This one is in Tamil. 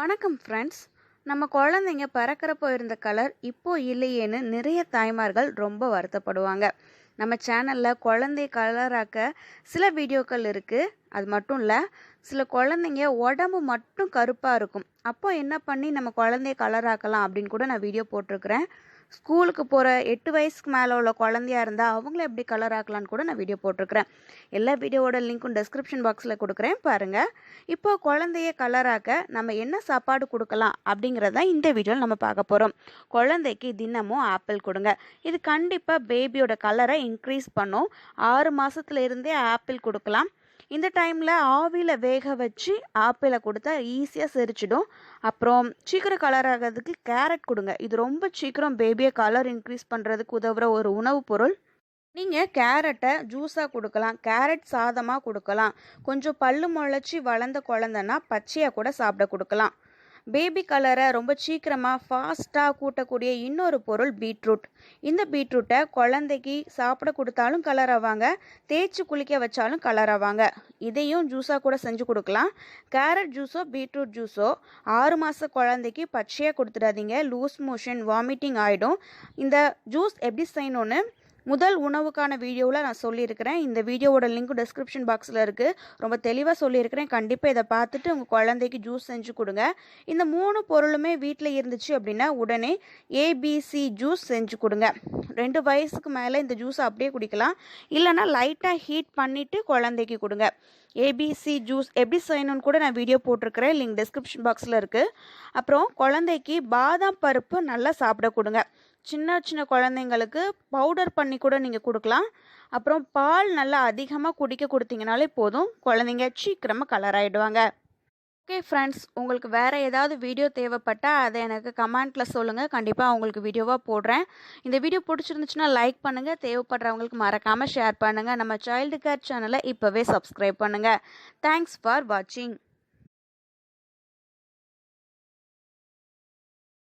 வணக்கம் ஃப்ரெண்ட்ஸ் நம்ம குழந்தைங்க பறக்கிறப்போ இருந்த கலர் இப்போ இல்லையேன்னு நிறைய தாய்மார்கள் ரொம்ப வருத்தப்படுவாங்க. நம்ம சேனலில் குழந்தை கலராக்க சில வீடியோக்கள் இருக்குது அது மட்டும் இல்லை சில குழந்தைங்க உடம்பு மட்டும் கருப்பாக இருக்கும். அப்போ என்ன பண்ணி நம்ம குழந்தைய கலராக்கலாம் அப்படின்னு கூட நான் வீடியோ போட்டிருக்கிறேன். ஸ்கூலுக்கு போகிற எட்டு வயசுக்கு மேலே உள்ள குழந்தையா இருந்தால் அவங்கள எப்படி கலர் ஆக்கலான்னு கூட நான் வீடியோ போட்டிருக்கிறேன். எல்லா வீடியோவோட லிங்க்கும் டெஸ்கிரிப்ஷன் பாக்ஸில் கொடுக்குறேன் பாருங்கள் இப்போ குழந்தைய கலராக்க நம்ம என்ன சாப்பாடு கொடுக்கலாம் அப்படிங்கிறத இந்த வீடியோவில் நம்ம பார்க்க போகிறோம் குழந்தைக்கு தினமும் ஆப்பிள் கொடுங்க. இது கண்டிப்பாக பேபியோட கலரை இன்க்ரீஸ் பண்ணும். ஆறு மாதத்துலேருந்தே ஆப்பிள் கொடுக்கலாம். இந்த டைமில் ஆவியில் வேக வச்சு ஆப்பிளை கொடுத்தா ஈஸியாக செரிச்சிடும். அப்புறம் சீக்கிரம் கலர் ஆகிறதுக்கு கேரட் கொடுங்க. இது ரொம்ப சீக்கிரம் பேபியை கலர் இன்க்ரீஸ் பண்ணுறதுக்கு உதவுற ஒரு உணவுப் பொருள். நீங்கள் கேரட்டை ஜூஸாக கொடுக்கலாம். கேரட் சாதமாக கொடுக்கலாம். கொஞ்சம் பல்லு முளைச்சி வளர்ந்த குழந்தைன்னா பச்சையாக கூட சாப்பிட கொடுக்கலாம். பேபி கலரை ரொம்ப சீக்கிரமாக ஃபாஸ்ட்டாக கூட்டக்கூடிய இன்னொரு பொருள் பீட்ரூட். இந்த பீட்ரூட்டை குழந்தைக்கு சாப்பிட கொடுத்தாலும் கலர் ஆவாங்க தேய்ச்சி குளிக்க வச்சாலும் கலர் ஆவாங்க. இதையும் ஜூஸாக கூட செஞ்சு கொடுக்கலாம். கேரட் ஜூஸோ பீட்ரூட் ஜூஸோ ஆறு மாத குழந்தைக்கு பச்சையாக கொடுத்துடாதீங்க. லூஸ் மோஷன் வாமிட்டிங் ஆகிடும் இந்த ஜூஸ் எப்படி செய்யணும்னு முதல் உணவுக்கான வீடியோவில் நான் சொல்லியிருக்கிறேன். இந்த வீடியோவோட லிங்க் டிஸ்கிரிப்ஷன் பாக்ஸில் இருக்குது ரொம்ப தெளிவாக சொல்லியிருக்கிறேன். கண்டிப்பாக இதை பார்த்துட்டு உங்கள் குழந்தைக்கு ஜூஸ் செஞ்சு கொடுங்க. இந்த மூணு பொருளுமே வீட்டில் இருந்துச்சு அப்படின்னா உடனே ஏபிசி ஜூஸ் செஞ்சு கொடுங்க. ரெண்டு வயசுக்கு மேலே இந்த ஜூஸ் அப்படியே குடிக்கலாம். இல்லைனா லைட்டாக ஹீட் பண்ணிவிட்டு குழந்தைக்கு கொடுங்க. ஏபிசி ஜூஸ் எப்படி செய்யணும்னு கூட நான் வீடியோ போட்டிருக்கிறேன். லிங்க் டிஸ்கிரிப்ஷன் பாக்ஸில் இருக்குது அப்புறம் குழந்தைக்கு பாதாம் பருப்பு நல்லா சாப்பிட கொடுங்க. சின்ன சின்ன குழந்தைங்களுக்கு பவுடர் பண்ணி கூட நீங்கள் கொடுக்கலாம். அப்புறம் பால் நல்லா அதிகமாக குடிக்க கொடுத்தீங்கனாலே போதும். குழந்தைங்க சீக்கிரமாக கலர் ஆகிடுவாங்க ஓகே ஃப்ரெண்ட்ஸ் உங்களுக்கு வேறு ஏதாவது வீடியோ தேவைப்பட்டால் அதை எனக்கு கமெண்ட்டில் சொல்லுங்கள் கண்டிப்பாக உங்களுக்கு வீடியோவாக போடுறேன். இந்த வீடியோ பிடிச்சிருந்துச்சுன்னா லைக் பண்ணுங்கள் தேவைப்படுறவங்களுக்கு மறக்காமல் ஷேர் பண்ணுங்கள் நம்ம சைல்டு கேர் சேனலை இப்போவே சப்ஸ்கிரைப் பண்ணுங்கள் தேங்க்ஸ் ஃபார் வாட்சிங்